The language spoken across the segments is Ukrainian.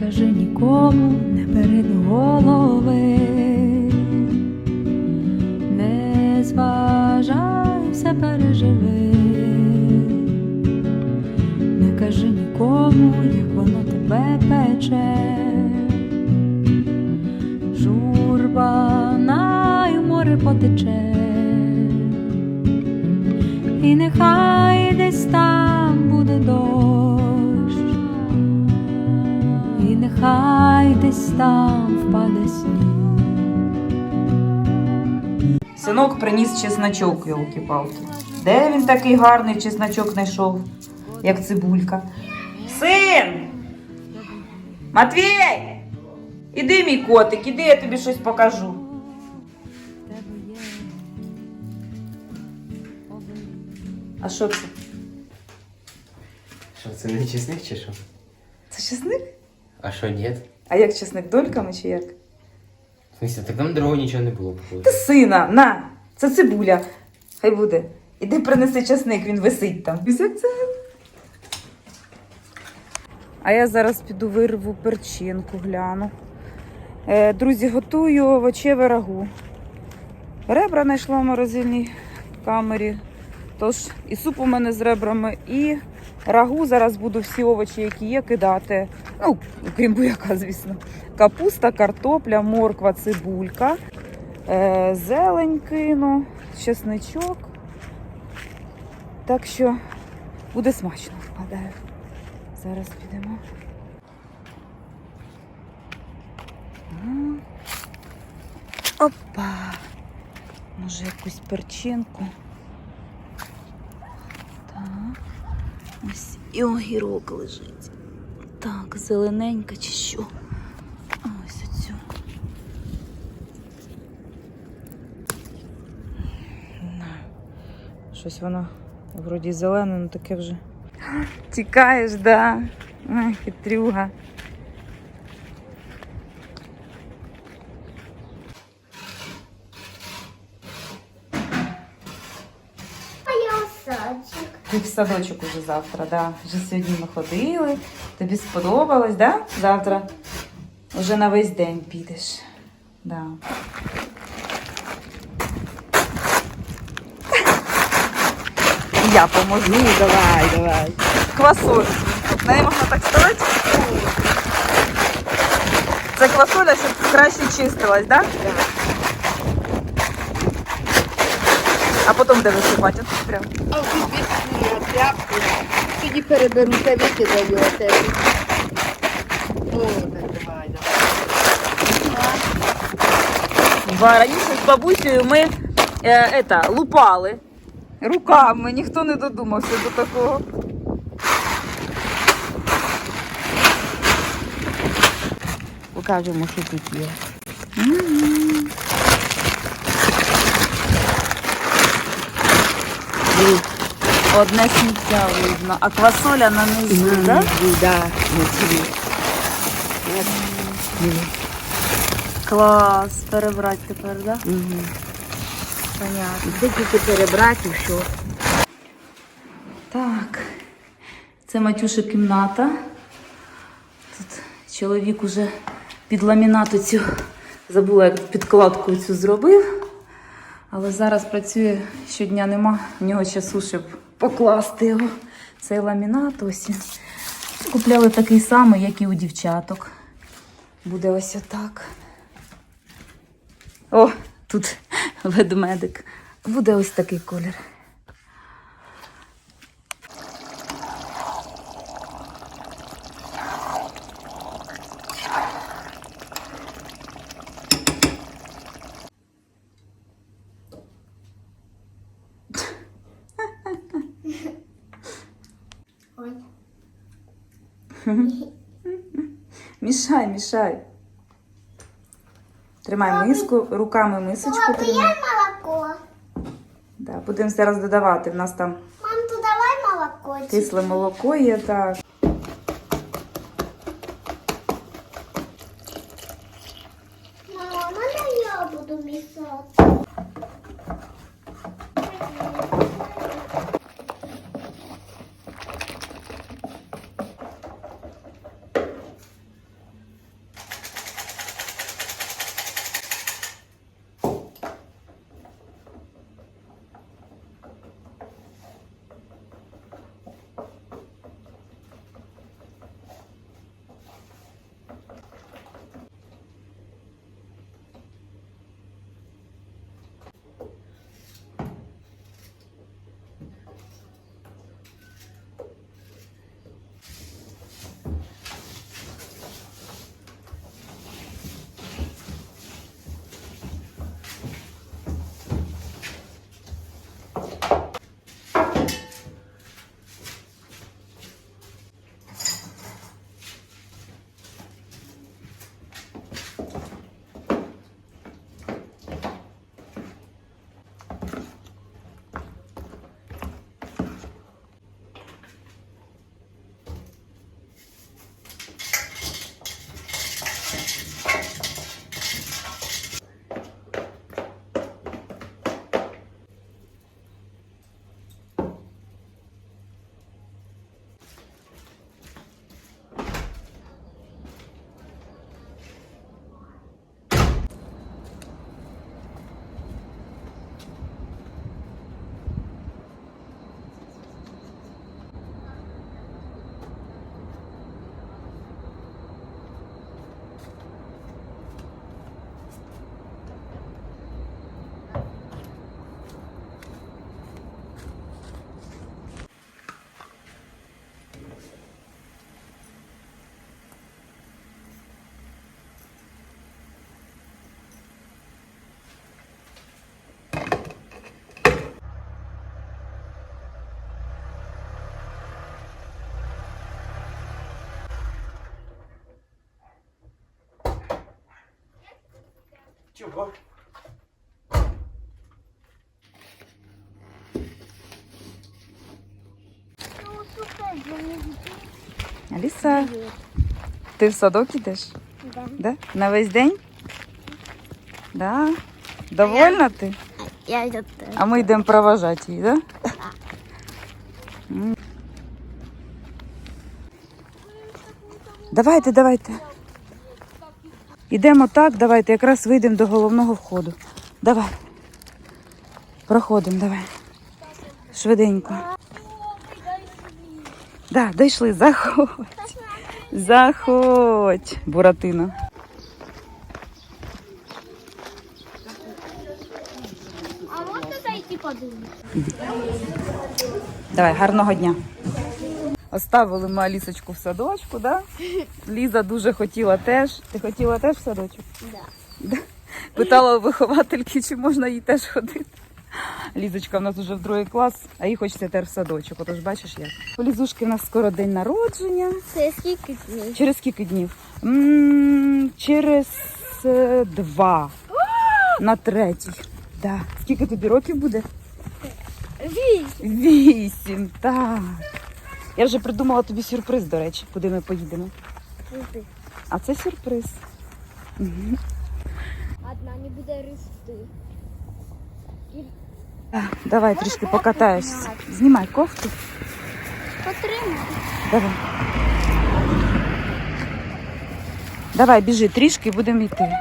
Кажи нікому, не бери до голови, не зважай, все переживи, не кажи нікому, як воно тебе пече, журба на й море потече, і нехай і нехай десь там впаде сніг. Синок приніс чесночок, йолки-палки. Де він такий гарний чесночок знайшов, як цибулька? Син! Матвій! Іди, мій котик, іди, я тобі щось покажу. А що це? Що, це не чесник чи що? Це чесник? А що, ні? А як чесник дольками чи як? В смысле, так там другого нічого не було, походу. Сина, на, це цибуля. Хай буде. Іди принеси часник, він висить там. Як це? А я зараз піду вирву перчинку, гляну. Е, друзі, готую овочеве рагу. Ребра знайшла в морозильній камері. Тож і суп у мене з ребрами, і рагу зараз буду всі овочі, які є, кидати. Ну, крім буяка, звісно. Капуста, картопля, морква, цибулька. Е, зелень кину, чесничок. Так що буде смачно, вкладаю. Зараз підемо. Опа! Може якусь перчинку. Так. Ось і огірок лежить. Так, зелененька чи що? Ось оцю. Щось воно вроді зелене, але таке вже. Тікаєш, да. Ай, хитрюга. А я садик. Ти в садочок уже завтра, да. Вже сьогодні ми ходили. Тобі сподобалось, да? Завтра вже на весь день підеш. Да. Я поможу, давай, давай. Квасоль. В неї можна так ставити? Це квасоля, щоб краще чистилась, да? А потім де висипати? От прям. А ви бісні тряпку. Тоді переберуся, викидаю оте. О, так давай, давай. Раніше з бабусею ми е, ета, лупали руками, ніхто не додумався до такого. Покажемо, що тут є. М. Дивись, Одне сміття видно, а квасоля на низу, так? Да, не цілі. Клас, перебрати тепер, так? Да? Понятно. Це тільки перебрати, і що. Так, це Матюша кімната. Тут чоловік уже під ламінату цю забула, як підкладку цю зробив. Але зараз працює щодня нема в нього часу, щоб покласти його. Цей ламінат ось. Купляли такий самий, як і у дівчаток. Буде ось отак. О, тут ведмедик. Буде ось такий колір. Ой. Мішай, мішай. Тримай миску, руками мисочку тримай. я молоко. Да, будемо зараз додавати. В нас там Мам, то давай молоко. кисле молоко є, так. Чого? Аліса, ти в садок ідеш? Да. Да? На весь день? Да. Довольна ти? Я йду. А ми йдемо проважати її, да? М. Давайте, давайте. Ідемо так, давайте, якраз вийдемо до головного входу. Давай. Проходимо, давай. Швиденько. Да, дійшли, заходь. Заходь, Буратино. А можна зайти подивитися? Давай, гарного дня. Оставили ми Алісочку в садочку, да? Ліза дуже хотіла теж. Ти хотіла теж в садочок? Да. Питала виховательки, чи можна їй теж ходити. Лізочка в нас вже в другий клас, а їй хочеться теж в садочок. Отож бачиш як. У Лізушки в нас скоро день народження. Це скільки днів? Через скільки днів? м через е, два. На третій. Да. Скільки тобі років буде? Вісім. Вісім, так. Я вже придумала тобі сюрприз, до речі, куди ми поїдемо. А це сюрприз. Одна не буде рости. Давай трішки покатаєшся. Знімай кофту. Потримай. Давай. Давай, біжи трішки, будемо йти.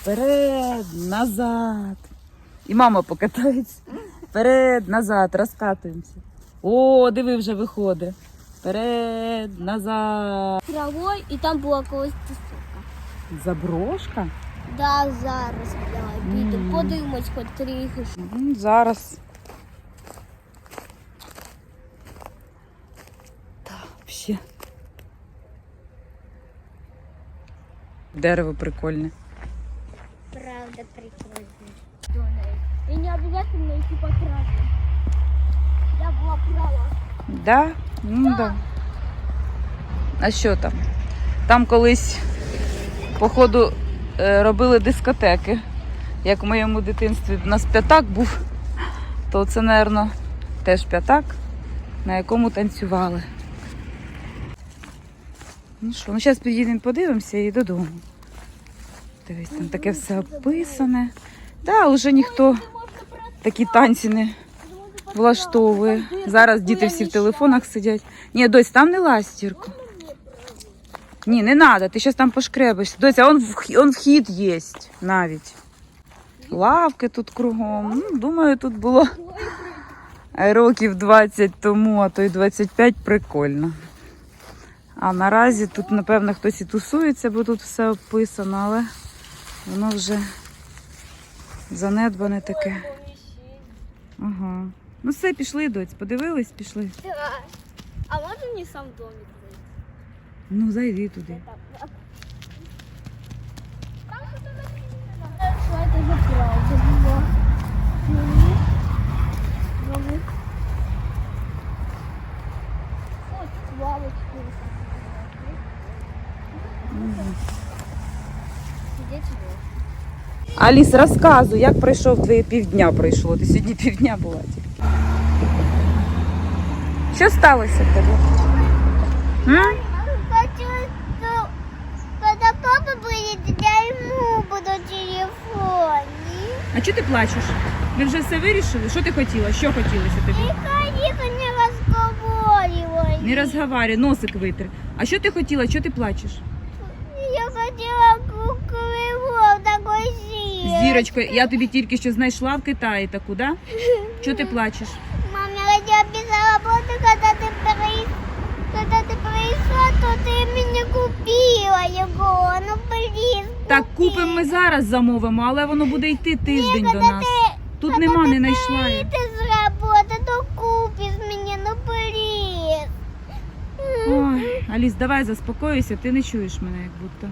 Вперед, назад. І мама покатається. Вперед, назад, розкатуємося. О, диви, вже виходить. Вперед, назад. Травою і там була колись тусовка. Заброшка? Да, зараз да, підемо. Подивимось хоч трохи. М, Зараз. Дерево прикольне. Правда, прикольно. И не обязательно идти по траве. Я была права. Да? Ну да. А що там? Там колись, походу, е, робили дискотеки. Як в моєму дитинстві у нас п'ятак був, то це, мабуть, теж п'ятак, на якому танцювали. Ну що, ну зараз під'їдемо, подивимося і додому. Дивись, там таке все описане. Да, вже ніхто такі танці не влаштовує. Зараз діти всі в телефонах сидять. Ні, дось, там не ластірку. Ні, не треба, ти зараз там пошкребешся. Дося, он, вх- он вхід є навіть. Лавки тут кругом. Ну, думаю, тут було років 20 тому, а то й 25 прикольно. А наразі тут, напевно, хтось і тусується, бо тут все описано, але воно вже занедбане таке. Ага. Ну все, пішли, доць, подивились, пішли. А можно не сам домик зайти? Ну, зайди туди. Что это за правда было? Ну. Лавочки. Сидеть можно. Аліс, розказуй, як пройшов твоє півдня пройшло. Ти сьогодні півдня була тільки. Що сталося в тебе? М? Хочу, что когда папа будет, я ему буду телефон. А чого ти плачеш? Ви вже все вирішили? Що ти хотіла? Що хотілося тобі? И не разговаривай. Не розговарюй, носик витри. А що ти хотіла? Чого ти плачеш? Я хотела куклу такой зир. Зірочко, я тобі тільки що знайшла в Китаї таку, да? Чого ти плачеш? Мам, я хотела без работы, когда ты при... Когда ты пришла, то ты мне купила его. Ну, блин. Так, купимо ми зараз замовимо, але воно буде йти тиждень до нас. Тут нема, не знайшла я. Ты с работы, то купишь мне, ну, блин. Ой, Аліс, давай заспокойся, ти не чуєш мене як будто.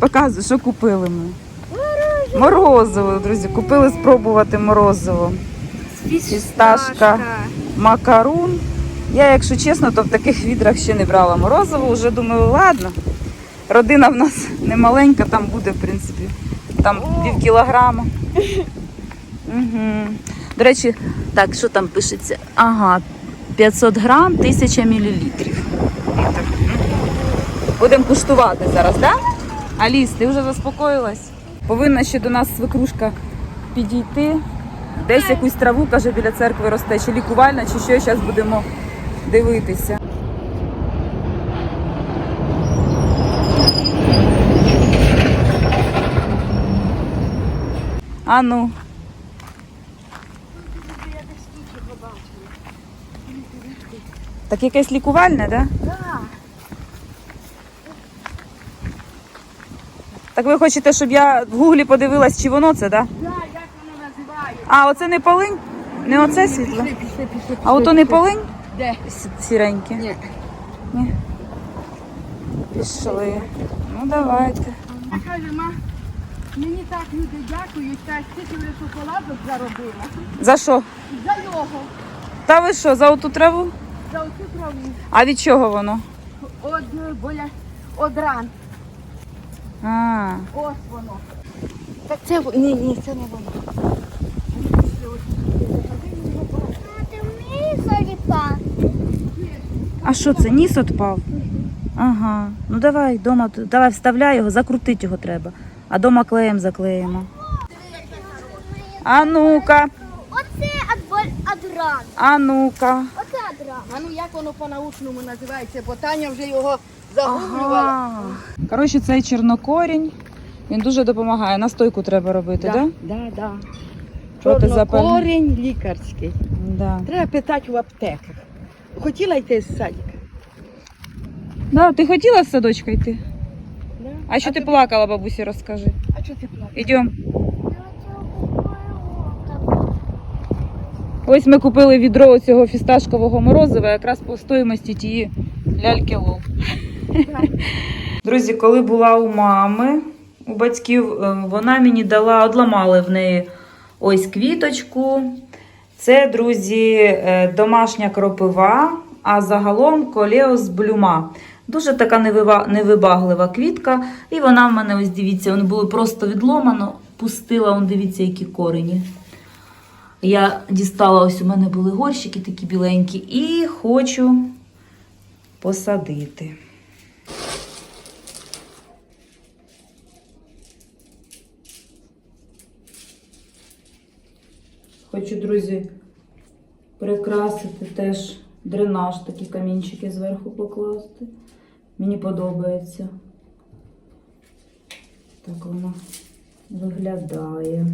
Показуй, що купили ми. Морозиво, друзі, купили спробувати морозиво. Фісташка, макарун. Я, якщо чесно, то в таких відрах ще не брала морозиво. Вже думаю, ладно. Родина в нас не маленька, там буде, в принципі, там пів кілограма. Угу. До речі, так, що там пишеться? Ага, 500 грам, 1000 мілілітрів. Будемо куштувати зараз, так? Да? Аліс, ти вже заспокоїлась? Повинна ще до нас свекрушка підійти. Десь якусь траву, каже, біля церкви росте, чи лікувальна, чи що, зараз будемо дивитися. А ну. Так якесь лікувальне, так? Да? Так ви хочете, щоб я в гуглі подивилась, чи воно це, так? Да? Як воно? А, оце не полинь? Не оце світло? Пішли, пішли, пішли. А ото не полинь? Де? С- Сіреньке. Ні. Ні. Пішли. Ну давайте. Я каже, ма, мені так люди дякують, та скільки вже шоколадок заробила. За що? За його, Та ви що, за оту траву? за оцю траву. А від чого воно? Од, боля, од ран. А, Ось воно. Так це, ні, ні, це не воно. А що це? Ніс отпав? Ага. Ну давай, дома, давай вставляй його, закрутити його треба. А дома клеєм заклеїмо. А ну-ка, Оце боль а ну-ка. Оце от ран. А ну як воно по-научному називається, бо Таня вже його загублювала. Ага. Коротше, цей чорнокорінь. Він дуже допомагає. Настойку треба робити, так? Да? да, да. Чорнокорінь лікарський. Да. Треба питати в аптеках. Хотіла йти з садика? Да, ти хотіла в садочка йти? Да? А що ти тобі- плакала, бабусі, розкажи. А що ти плакала? Ідем. Ось ми купили відро цього фісташкового морозива якраз по стоїмості тієї ляльки лол. Друзі, коли була у мами, у батьків, е, вона мені дала, одламали в неї ось квіточку. Це, друзі, е, домашня кропива, а загалом колеос блюма. Дуже така невибаглива квітка. І вона в мене, ось дивіться, вони були просто відломано, пустила, он дивіться, які корені. Я дістала, ось у мене були горщики такі біленькі, і хочу посадити. Хочу, друзі, прикрасити теж дренаж, такі камінчики зверху покласти. Мені подобається. Так воно виглядає.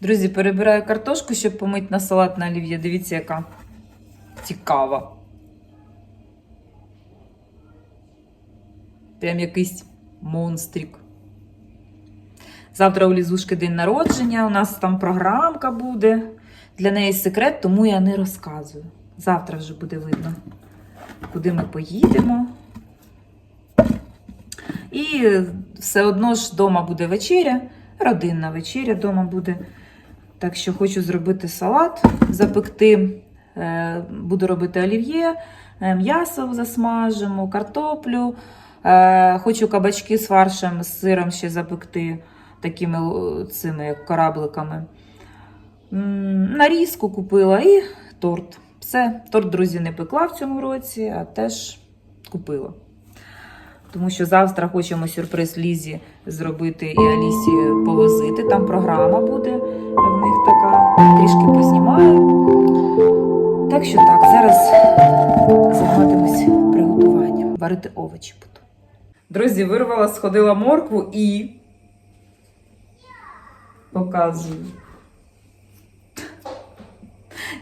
Друзі, перебираю картошку, щоб помити на салат на олів'є. Дивіться, яка цікава. Прям якийсь монстрик. Завтра у Лізушки день народження. У нас там програмка буде. Для неї секрет, тому я не розказую. Завтра вже буде видно, куди ми поїдемо. І все одно ж вдома буде вечеря, родинна вечеря вдома буде. Так що хочу зробити салат, запекти, е, буду робити олів'є, е, м'ясо засмажимо, картоплю. Е, Хочу кабачки з фаршем, з сиром ще запекти такими цими корабликами. Нарізку купила і торт. Все, торт, друзі, не пекла в цьому році, а теж купила. Тому що завтра хочемо сюрприз Лізі зробити і Алісі повозити. Там програма буде в них така. Трішки познімаю. Так що так, зараз займатимусь приготуванням. Варити овочі буду. Друзі, вирвала, сходила моркву і показую.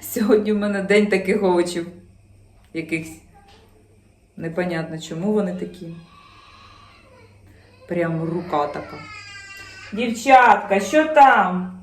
Сьогодні в мене день таких овочів. Якихось. Непонятно, чому вони такі. Прям рука така. Дівчатка, що там?